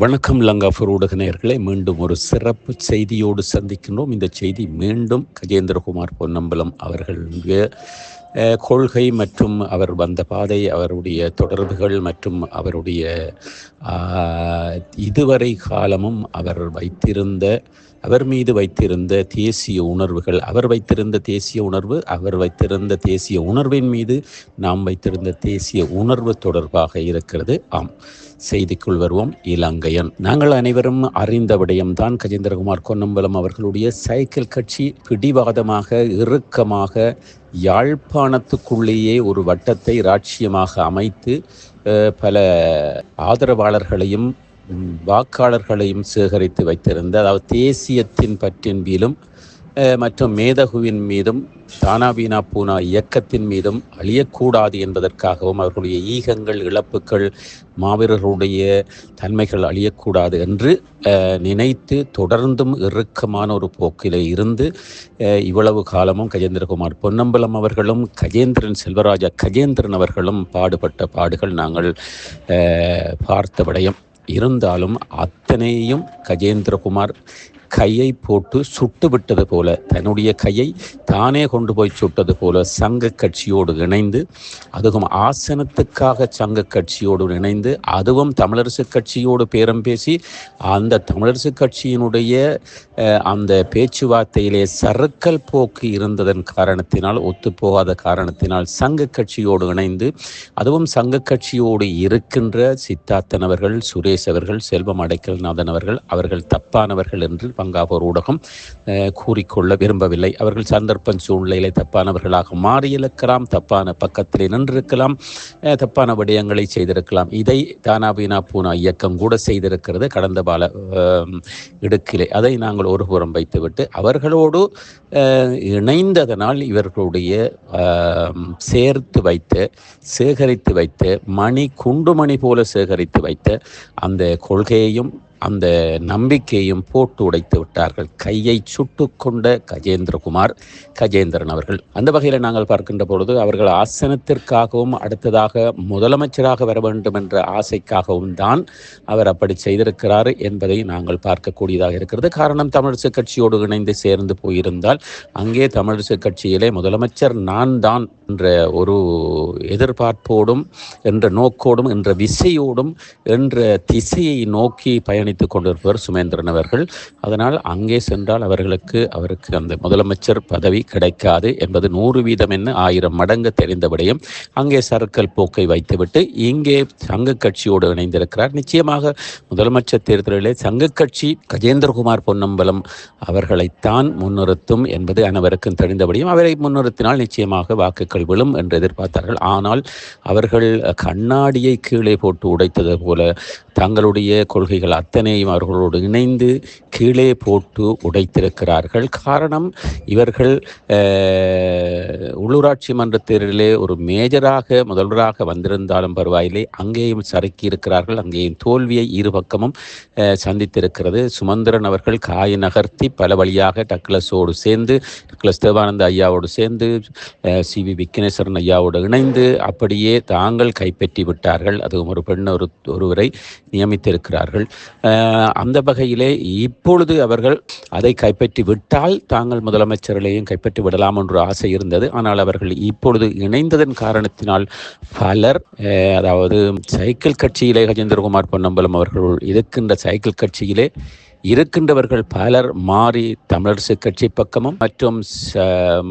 வணக்கம் லங்காஃபர் ஊடக நேயர்களே மீண்டும் ஒரு சிறப்பு செய்தியோடு சந்திக்கின்றோம். இந்த செய்தி மீண்டும் கஜேந்திரகுமார் பொன்னம்பலம் அவர்களுடைய கொள்கை மற்றும் அவர் வந்த பாதை அவருடைய தொடர்புகள் மற்றும் அவருடைய இதுவரை காலமும் அவர் வைத்திருந்த அவர் மீது வைத்திருந்த தேசிய உணர்வுகள் அவர் வைத்திருந்த தேசிய உணர்வு அவர் வைத்திருந்த தேசிய உணர்வின் மீது நாம் வைத்திருந்த தேசிய உணர்வு தொடர்பாக இருக்கிறது. ஆம் செய்திக்குள் வருவோம். இலங்கையன். நாங்கள் அனைவரும் அறிந்த விடயம்தான். கஜேந்திரகுமார் கொன்னம்பலம் அவர்களுடைய சைக்கிள் கட்சி பிடிவாதமாக இறுக்கமாக யாழ்ப்பாணத்துக்குள்ளேயே ஒரு வட்டத்தை ராட்சியமாக அமைத்து பல ஆதரவாளர்களையும் வாக்காளர்களையும் சேகரித்து வைத்திருந்த அதாவது தேசியத்தின் பற்றின்பிலும் மீதும் மற்றும் மேதகுவின் மீதும் தானாபீனா பூனா இயக்கத்தின் மீதும் அழியக்கூடாது என்பதற்காகவும் அவர்களுடைய ஈகங்கள் இழப்புக்கள் மாவீரர்களுடைய தன்மைகள் அழியக்கூடாது என்று நினைத்து தொடர்ந்தும் இறுக்கமான ஒரு போக்கிலே இருந்து இவ்வளவு காலமும் கஜேந்திரகுமார் பொன்னம்பலம் அவர்களும் கஜேந்திரன் செல்வராஜா கஜேந்திரன் அவர்களும் பாடுபட்ட பாடுகள் நாங்கள் பார்த்த விடயம். இருந்தாலும் அத்தனையும் கஜேந்திரகுமார் கையை போட்டு சுட்டு விட்டது போல தன்னுடைய கையை தானே கொண்டு போய் சுட்டது போல சங்க கட்சியோடு இணைந்து அதுவும் ஆசனத்துக்காக சங்க கட்சியோடு இணைந்து அதுவும் தமிழரசு கட்சியோடு பேரம் பேசி அந்த தமிழரசு கட்சியினுடைய அந்த பேச்சுவார்த்தையிலே சறுக்கல் போக்கு இருந்ததன் காரணத்தினால் ஒத்துப்போகாத காரணத்தினால் சங்க கட்சியோடு இணைந்து அதுவும் சங்க கட்சியோடு இருக்கின்ற சித்தார்த்தன் அவர்கள் சுரேஷ் அவர்கள் செல்வம் அடைக்கல்நாதன் அவர்கள் அவர்கள் தப்பானவர்கள் என்று பங்காபூர் ஊடகம் கூறிக்கொள்ள விரும்பவில்லை. அவர்கள் சந்தர்ப்பம் சூழ்நிலை தப்பானவர்களாக மாறியிருக்கலாம் தப்பான பக்கத்திலே நின்றிருக்கலாம் தப்பான விடயங்களை செய்திருக்கலாம். இதை தானாபீனா பூனா இயக்கம் கூட செய்திருக்கிறது கடந்த பால இடுக்கிலே. அதை நாங்கள் ஒருபுறம் வைத்துவிட்டு அவர்களோடு இணைந்ததனால் இவர்களுடைய சேர்த்து வைத்து சேகரித்து வைத்து மணி குண்டுமணி போல சேகரித்து வைத்து அந்த கொள்கையையும் அந்த நம்பிக்கையும் போட்டு உடைத்து விட்டார்கள். கையை சுட்டு கொண்ட கஜேந்திரகுமார் கஜேந்திரன் அவர்கள். அந்த வகையில் நாங்கள் பார்க்கின்ற பொழுது அவர்கள் ஆசனத்திற்காகவும் அடுத்ததாக முதலமைச்சராக வர வேண்டும் என்ற ஆசைக்காகவும் தான் அவர் அப்படி செய்திருக்கிறார் என்பதை நாங்கள் பார்க்கக்கூடியதாக இருக்கிறது. காரணம் தமிழிசை கட்சியோடு இணைந்து சேர்ந்து போயிருந்தால் அங்கே தமிழிசை கட்சியிலே முதலமைச்சர் நான் தான் என்ற ஒரு எதிர்பார்ப்போடும் என்ற நோக்கோடும் என்ற விசையோடும் என்ற திசையை நோக்கி பயணித்து கொண்டிருப்பவர் சுமேந்திரன் அவர்கள். அதனால் அங்கே சென்றால் அவர்களுக்கு அவருக்கு அந்த முதலமைச்சர் பதவி கிடைக்காது என்பது நூறு வீதம் என்ன ஆயிரம் மடங்கு தெரிந்தபடியும் அங்கே சர்க்கல் போக்கை வைத்துவிட்டு இங்கே சங்க கட்சியோடு இணைந்திருக்கிறார். நிச்சயமாக முதலமைச்சர் தேர்தலிலே சங்க கட்சி கஜேந்திரகுமார் பொன்னம்பலம் அவர்களைத்தான் முன்னிறுத்தும் என்பது அனைவருக்கும் தெரிந்தபடியும் அவரை முன்னிறுத்தினால் நிச்சயமாக வாக்குகள் விழும் என்று எதிர்பார்த்தார்கள். ஆனால் அவர்கள் கண்ணாடியை கீழே போட்டு உடைத்தது போல தங்களுடைய கொள்கைகள் அத்தனையும் அவர்களோடு இணைந்து கீழே போட்டு உடைத்திருக்கிறார்கள். காரணம் இவர்கள் உள்ளூராட்சி மன்ற தேர்தலிலே ஒரு மேஜராக முதல்வராக வந்திருந்தாலும் பரவாயில்லை. அங்கேயும் சறுக்கி இருக்கிறார்கள் அங்கேயும் தோல்வியை இருபக்கமும் சந்தித்திருக்கிறது. சுமந்திரன் அவர்கள் காய் நகர்த்தி பல வழியாக டக்ளஸோடு சேர்ந்து டக்ளஸ் தேவானந்த ஐயாவோடு சேர்ந்து சி. வி. விக்னேஸ்வரன் ஐயாவோடு இணைந்து அப்படியே தாங்கள் கைப்பற்றி விட்டார்கள். அதுவும் ஒரு பெண் ஒரு ஒருவரை நியமித்திருக்கிறார்கள். அந்த வகையிலே இப்பொழுது அவர்கள் அதை கைப்பற்றி விட்டால் தாங்கள் முதலமைச்சர்களையும் கைப்பற்றி விடலாம் என்று ஆசை இருந்தது. ஆனால் அவர்கள் இப்பொழுது இணைந்ததன் காரணத்தினால் பலர் அதாவது சைக்கிள் கட்சியிலே கஜேந்திரகுமார் பொன்னம்பலம் அவர்கள் இருக்கின்ற சைக்கிள் கட்சியிலே இருக்கின்றவர்கள் பலர் மாறி தமிழரசு கட்சி பக்கமும் மற்றும்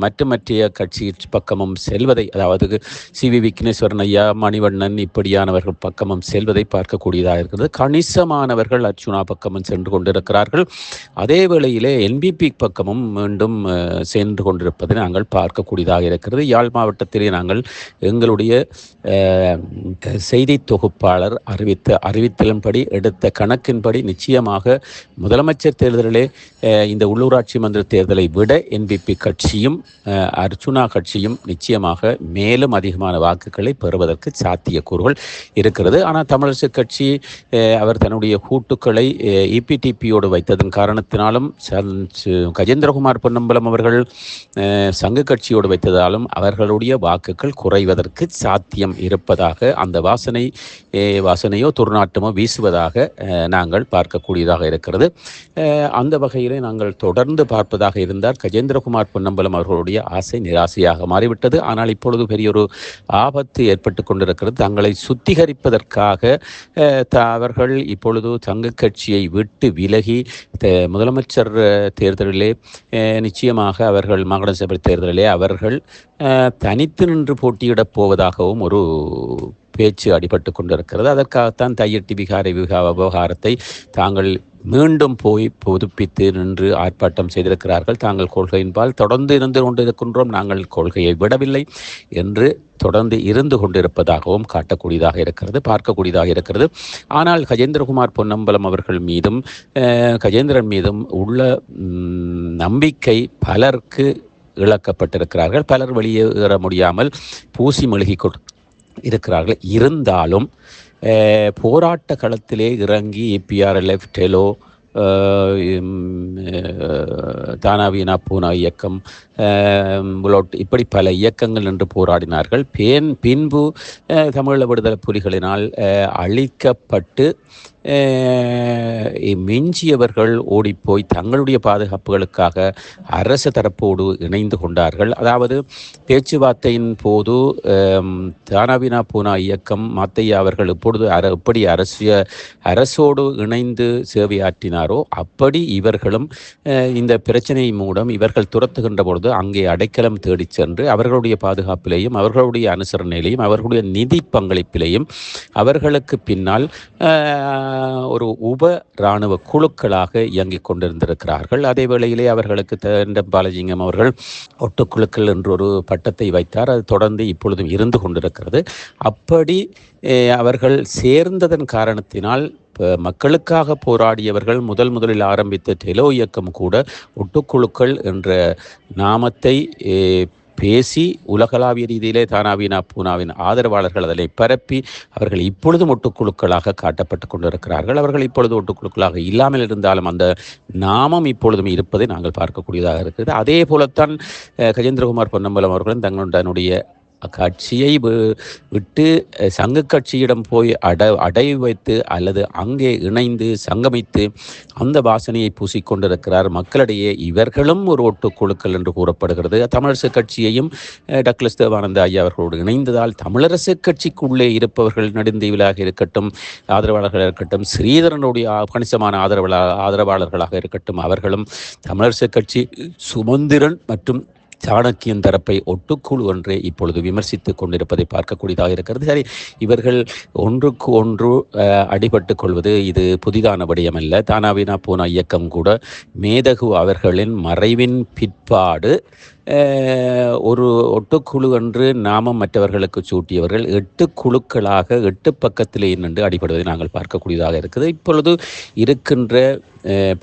மற்ற மற்றைய கட்சி பக்கமும் செல்வதை அதாவது சி வி விக்னேஸ்வரன் ஐயா மணிவண்ணன் இப்படியானவர்கள் பக்கமும் செல்வதை பார்க்கக்கூடியதாக இருக்கிறது. கணிசமானவர்கள் அர்ச்சுனா பக்கமும் சென்று கொண்டிருக்கிறார்கள். அதே வேளையிலே என்பிபி பக்கமும் மீண்டும் சென்று கொண்டிருப்பதை நாங்கள் பார்க்கக்கூடியதாக இருக்கிறது. யாழ் மாவட்டத்திலே நாங்கள் எங்களுடைய செய்தி தொகுப்பாளர் அறிவித்த அறிவித்தலின்படி எடுத்த கணக்கின்படி நிச்சயமாக முதலமைச்சர் தேர்தலிலே இந்த உள்ளூராட்சி மன்ற தேர்தலை விட என்பிபி கட்சியும் அர்ச்சுனா கட்சியும் நிச்சயமாக மேலும் அதிகமான வாக்குகளை பெறுவதற்கு சாத்தியக்கூறுகள் இருக்கிறது. ஆனால் தமிழரசு கட்சி அவர் தன்னுடைய கூட்டுக்களை இபிடிபியோடு வைத்ததன் காரணத்தினாலும் சு- கஜேந்திரகுமார் பொன்னம்பலம் அவர்கள் சங்க கட்சியோடு வைத்ததாலும் அவர்களுடைய வாக்குகள் குறைவதற்கு சாத்தியம் இருப்பதாக அந்த வாசனை வாசனையோ துர்நாட்டமோ வீசுவதாக நாங்கள் பார்க்கக்கூடியதாக இருக்கிறது. அஹ், அந்த வகையிலே நாங்கள் தொடர்ந்து பார்ப்பதாக இருந்தார். கஜேந்திரகுமார் பொன்னம்பலம் அவர்களுடைய ஆசை நிராசையாக மாறிவிட்டது. ஆனால் இப்பொழுது பெரிய ஒரு ஆபத்து ஏற்பட்டு கொண்டிருக்கிறது. தங்களை சுத்திகரிப்பதற்காக த- அவர்கள் இப்பொழுது தங்க கட்சியை விட்டு விலகி முதலமைச்சர் தேர்தலிலே நிச்சயமாக அவர்கள் மாகாண சபை தேர்தலிலே அவர்கள் தனித்து நின்று போட்டியிடப் போவதாகவும் ஒரு பேச்சு அடிபட்டு கொண்டிருக்கிறது. அதற்காகத்தான் தையட்டி விகாரை விவகாரத்தை தாங்கள் மீண்டும் போய் புதுப்பித்து நின்று ஆர்ப்பாட்டம் செய்திருக்கிறார்கள். தாங்கள் கொள்கையின்பால் தொடர்ந்து இருந்து கொண்டிருக்கின்றோம். நாங்கள் கொள்கையை விடவில்லை என்று தொடர்ந்து இருந்து கொண்டிருப்பதாகவும் காட்டக்கூடியதாக இருக்கிறது பார்க்கக்கூடியதாக இருக்கிறது. ஆனால் கஜேந்திரகுமார் பொன்னம்பலம் அவர்கள் மீதும் கஜேந்திரன் மீதும் உள்ள நம்பிக்கை பலருக்கு இழக்கப்பட்டிருக்கிறார்கள். பலர் வெளியேற முடியாமல் பூசி மெழுகி இருக்கிறார்கள். இருந்தாலும் Eh, போராட்ட களத்திலே இறங்கி ஏபிஆர்எல்எஃப் டெலோ தானாவீனா பூனா இயக்கம் eh, புலோட் இப்படி பல இயக்கங்கள் நின்று போராடினார்கள். பேன் பின்பு அஹ், தமிழீழ விடுதலை புலிகளினால் அழிக்கப்பட்டு மிஞ்சியவர்கள் ஓடிப்போய் தங்களுடைய பாதுகாப்புகளுக்காக அரசு தரப்போடு இணைந்து கொண்டார்கள். அதாவது பேச்சுவார்த்தையின் போது தானாவினா பூனா இயக்கம் மாத்தையா அவர்கள் இப்பொழுது அர எப்படி அரசிய அரசோடு இணைந்து சேவையாற்றினாரோ அப்படி இவர்களும் இந்த பிரச்சனை மூலம் இவர்கள் துரத்துகின்ற பொழுது அங்கே அடைக்கலம் தேடிச் சென்று அவர்களுடைய பாதுகாப்பிலேயும் அவர்களுடைய அனுசரணையிலையும் அவர்களுடைய நிதி பங்களிப்பிலையும் அவர்களுக்கு பின்னால் ஒரு உப இராணுவ குழுக்களாக இயங்கிக் கொண்டிருந்திருக்கிறார்கள். அதே வேளையிலே அவர்களுக்கு தேண்டம் பாலஜிங்கம் அவர்கள் ஒட்டுக்குழுக்கள் என்று ஒரு பட்டத்தை வைத்தார். அது தொடர்ந்து இப்பொழுதும் இருந்து கொண்டிருக்கிறது. அப்படி அவர்கள் சேர்ந்ததன் காரணத்தினால் இப்போ மக்களுக்காக போராடியவர்கள் முதல் முதலில் ஆரம்பித்த டெலோ இயக்கம் கூட ஒட்டுக்குழுக்கள் என்ற நாமத்தை பேசி உலகளாவிய ரீதியிலே தானாவினா பூனாவின் ஆதரவாளர்கள் அதனை பரப்பி அவர்கள் இப்பொழுதும் ஒட்டுக்குழுக்களாக காட்டப்பட்டு கொண்டிருக்கிறார்கள். அவர்கள் இப்பொழுது ஒட்டுக்குழுக்களாக இல்லாமல் இருந்தாலும் அந்த நாமம் இப்பொழுதும் இருப்பதை நாங்கள் பார்க்கக்கூடியதாக இருக்கிறது. அதே போலத்தான் கஜேந்திரகுமார் பொன்னம்பலம் அவர்களும் தங்களுடைய கட்சியை வி- விட்டு சங்க கட்சியிடம் போய் அட அடை வைத்து அல்லது அங்கே இணைந்து சங்கமித்து அந்த வாசனையை பூசிக்கொண்டிருக்கிறார். மக்களிடையே இவர்களும் ஒரு ஒட்டுக்குழுக்கள் என்று கூறப்படுகிறது. தமிழரசு கட்சியையும் அஹ், டக்ளஸ் தேவானந்த ஐயா அவர்களோடு இணைந்ததால் தமிழரசு கட்சிக்குள்ளே இருப்பவர்கள் நெடுந்தீவிலாக இருக்கட்டும் ஆதரவாளர்களாக இருக்கட்டும் ஸ்ரீதரனுடைய கணிசமான ஆதரவாளர் ஆதரவாளர்களாக இருக்கட்டும் அவர்களும் தமிழரசு கட்சி சுமந்திரன் மற்றும் சாணக்கியன் தரப்பை ஒட்டுக்குழு ஒன்றே இப்பொழுது விமர்சித்துக் கொண்டிருப்பதை பார்க்கக்கூடியதாக இருக்கிறது. சரி இவர்கள் ஒன்றுக்கு ஒன்று அஹ், அடிபட்டுக் கொள்வது இது புதிதான விடயமல்ல. தானாவினா போன இயக்கம் கூட மேதகு அவர்களின் மறைவின் பிற்பாடு ஒரு ஒட்டுக்குழு என்று நாமம் மற்றவர்களுக்கு சூட்டியவர்கள் எட்டு குழுக்களாக எட்டு பக்கத்திலே நின்று அடிபடுவதை நாங்கள் பார்க்கக்கூடியதாக இருக்குது. இப்பொழுது இருக்கின்ற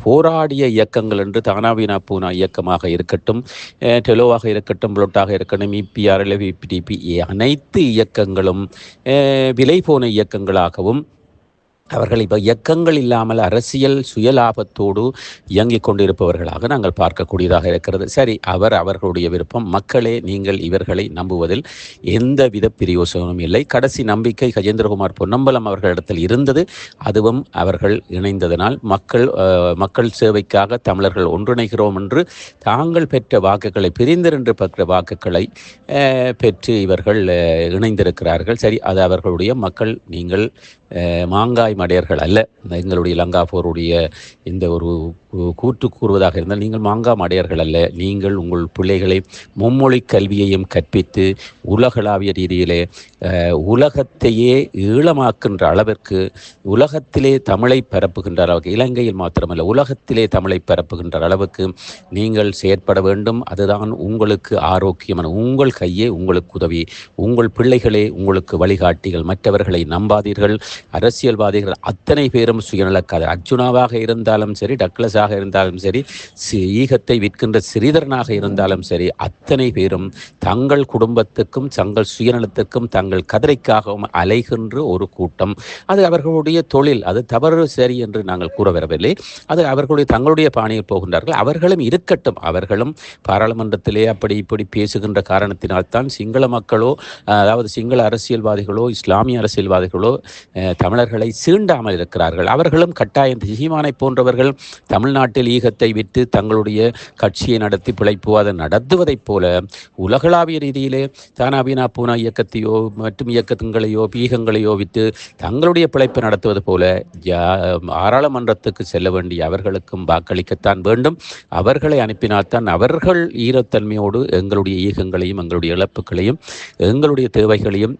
போராடிய இயக்கங்கள் என்று தானாவினா பூனா இயக்கமாக இருக்கட்டும் டெலோவாக இருக்கட்டும் புளொட்டாக இருக்கட்டும் இபிஆர்எல் விபிடிபி அனைத்து இயக்கங்களும் விலை போன இயக்கங்களாகவும் அவர்கள் இப்போ இயக்கங்கள் இல்லாமல் அரசியல் சுயலாபத்தோடு இயங்கிக் கொண்டிருப்பவர்களாக நாங்கள் பார்க்கக்கூடியதாக இருக்கிறது. சரி அவர் அவர்களுடைய விருப்பம். மக்களே நீங்கள் இவர்களை நம்புவதில் எந்தவித பிரியோசனமும் இல்லை. கடைசி நம்பிக்கை கஜேந்திரகுமார் பொன்னம்பலம் அவர்களிடத்தில் இருந்தது. அதுவும் அவர்கள் இணைந்ததனால் மக்கள் மக்கள் சேவைக்காக தமிழர்கள் ஒன்றிணைகிறோம் என்று தாங்கள் பெற்ற வாக்குகளை பிரிந்திருந்து பெற்ற வாக்குகளை பெற்று இவர்கள் இணைந்திருக்கிறார்கள். சரி அது அவர்களுடைய மக்கள் நீங்கள் மாங்காய் மடையர்கள் அல்ல. எங்களுடைய லங்காபோருடைய இந்த ஒரு கூற்று கூறுவதாக இருந்தால் நீங்கள் மாங்காமடையர்கள் அல்ல. நீங்கள் உங்கள் பிள்ளைகளை மும்மொழி கல்வியையும் கற்பித்து உலகளாவிய ரீதியிலே உலகத்தையே ஈழமாக்கின்ற அளவிற்கு உலகத்திலே தமிழை பரப்புகின்ற அளவுக்கு இலங்கையில் மாத்திரமல்ல உலகத்திலே தமிழை பரப்புகின்ற அளவுக்கு நீங்கள் செயற்பட வேண்டும். அதுதான் உங்களுக்கு ஆரோக்கியமான உங்கள் கையே உங்களுக்கு உதவி. உங்கள் பிள்ளைகளே உங்களுக்கு வழிகாட்டிகள். மற்றவர்களை நம்பாதீர்கள். அரசியல்வாதிகள் அத்தனை பேரும் சுயநலக்காத அர்ஜுனாவாக இருந்தாலும் சரி டக்ளஸாக இருந்தாலும் சரி ஈகத்தை விற்கின்ற சிறிதரனாக இருந்தாலும் சரி அத்தனை பேரும் தங்கள் குடும்பத்துக்கும் தங்கள் சுயநலத்துக்கும் தங்கள் கதிரைக்காகவும் அலைகின்ற ஒரு கூட்டம். அது அவர்களுடைய தொழில். அது தவறு சரி என்று நாங்கள் கூற வரவில்லை அது அவர்களுடைய தங்களுடைய பாணியில் போகின்றார்கள். அவர்களும் இருக்கட்டும். அவர்களும் பாராளுமன்றத்திலே அப்படி இப்படி பேசுகின்ற காரணத்தினால்தான் சிங்கள மக்களோ அதாவது சிங்கள அரசியல்வாதிகளோ இஸ்லாமிய அரசியல்வாதிகளோ தமிழர்களை சீண்டாமல் இருக்கிறார்கள். அவர்களும் கட்டாயம் சீமானை போன்றவர்கள் தமிழ்நாட்டில் ஈகத்தை விட்டு தங்களுடைய கட்சியை நடத்தி பிழைப்பு அதை நடத்துவதைப் போல உலகளாவிய ரீதியிலே தானாபீனா பூனா இயக்கத்தையோ மற்றும் இயக்கங்களையோ பீகங்களையோ விட்டு தங்களுடைய பிழைப்பை நடத்துவது போல யா- பாராளுமன்றத்துக்கு செல்ல வேண்டிய அவர்களுக்கும் வாக்களிக்கத்தான் வேண்டும். அவர்களை அனுப்பினால்தான் அவர்கள் ஈரத்தன்மையோடு எங்களுடைய ஈகங்களையும் எங்களுடைய இழப்புகளையும் எங்களுடைய தேவைகளையும்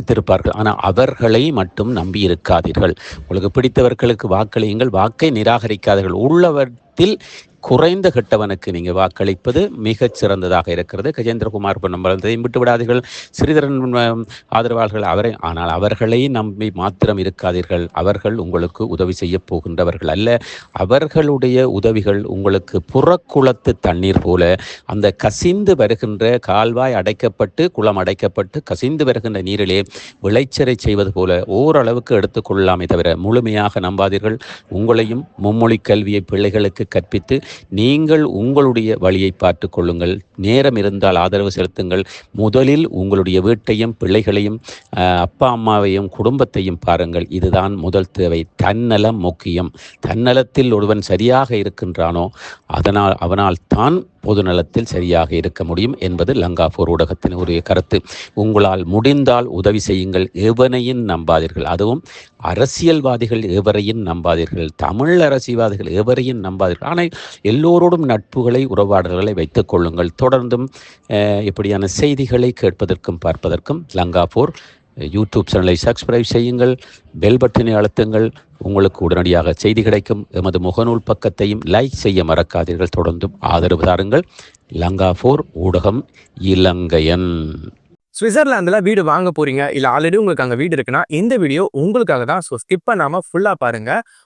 திருப்பார்கள் ஆனால் அவர்களை மட்டும் நம்பி இருக்காதீர்கள். உங்களுக்கு பிடித்தவர்களுக்கு வாக்களியுங்கள். வாக்கை நிராகரிக்காதீர்கள். உள்ளவற்றில் குறைந்த கெட்டவனுக்கு நீங்கள் வாக்களிப்பது மிகச் சிறந்ததாக இருக்கிறது. கஜேந்திரகுமார் பொன்னம்பலத்தையும் விட்டு விடாதீர்கள். ஸ்ரீதரன் ஆதரவாளர்கள் அவரை ஆனால் அவர்களை நம்பி மாத்திரம் இருக்காதீர்கள். அவர்கள் உங்களுக்கு உதவி செய்ய போகின்றவர்கள் அல்ல. அவர்களுடைய உதவிகள் உங்களுக்கு புறக்குளத்து தண்ணீர் போல. அந்த கசிந்து வருகின்ற கால்வாய் அடைக்கப்பட்டு குளம் அடைக்கப்பட்டு கசிந்து வருகின்ற நீரிலே விளைச்சலை செய்வது போல ஓரளவுக்கு எடுத்துக்கொள்ளலாமே தவிர முழுமையாக நம்பாதீர்கள். உங்களையும் மும்மொழி கல்வியை பிள்ளைகளுக்கு கற்பித்து நீங்கள் உங்களுடைய வழியை பார்த்து கொள்ளுங்கள். நேரம் இருந்தால் ஆதரவு செலுத்துங்கள். முதலில் உங்களுடைய வீட்டையும் பிள்ளைகளையும் அப்பா அம்மாவையும் குடும்பத்தையும் பாருங்கள். இதுதான் முதல் தேவை. தன்னலம் முக்கியம். தன்னலத்தில் ஒருவன் சரியாக இருக்கின்றானோ அதனால் அவனால் தான் பொதுநலத்தில் சரியாக இருக்க முடியும் என்பது லங்காபூர் ஊடகத்தின் ஒரு கருத்து. உங்களால் முடிந்தால் உதவி செய்யுங்கள். எவனையும் நம்பாதீர்கள். அதுவும் அரசியல்வாதிகள் எவரையும் நம்பாதீர்கள். தமிழ் அரசியல்வாதிகள் எவரையும் நம்பாதீர்கள். ஆனால் எல்லோரோடும் நட்புகளை உறவாடல்களை வைத்துக் கொள்ளுங்கள். தொடர்ந்தும் இப்படியான செய்திகளை கேட்பதற்கும் பார்ப்பதற்கும் லங்காபூர் யூடியூப் சேனலை சப்ஸ்கிரைப் செய்யுங்கள் பெல் பட்டனை அழுத்துங்கள். உங்களுக்கு உடனடியாக செய்தி கிடைக்கும். எமது முகநூல் பக்கத்தையும் லைக் செய்ய மறக்காதீர்கள். தொடர்ந்தும் ஆதரவு தாருங்கள். லங்காபூர் ஊடகம் இலங்கையன். சுவிட்சர்லாந்தில் வீடு வாங்க போறீங்க இல்லை ஆல்ரெடி உங்களுக்கு அங்கே வீடு இருக்குன்னா இந்த வீடியோ உங்களுக்காக தான். ஸோ ஸ்கிப் பண்ணாமல் ஃபுல்லாக பாருங்கள்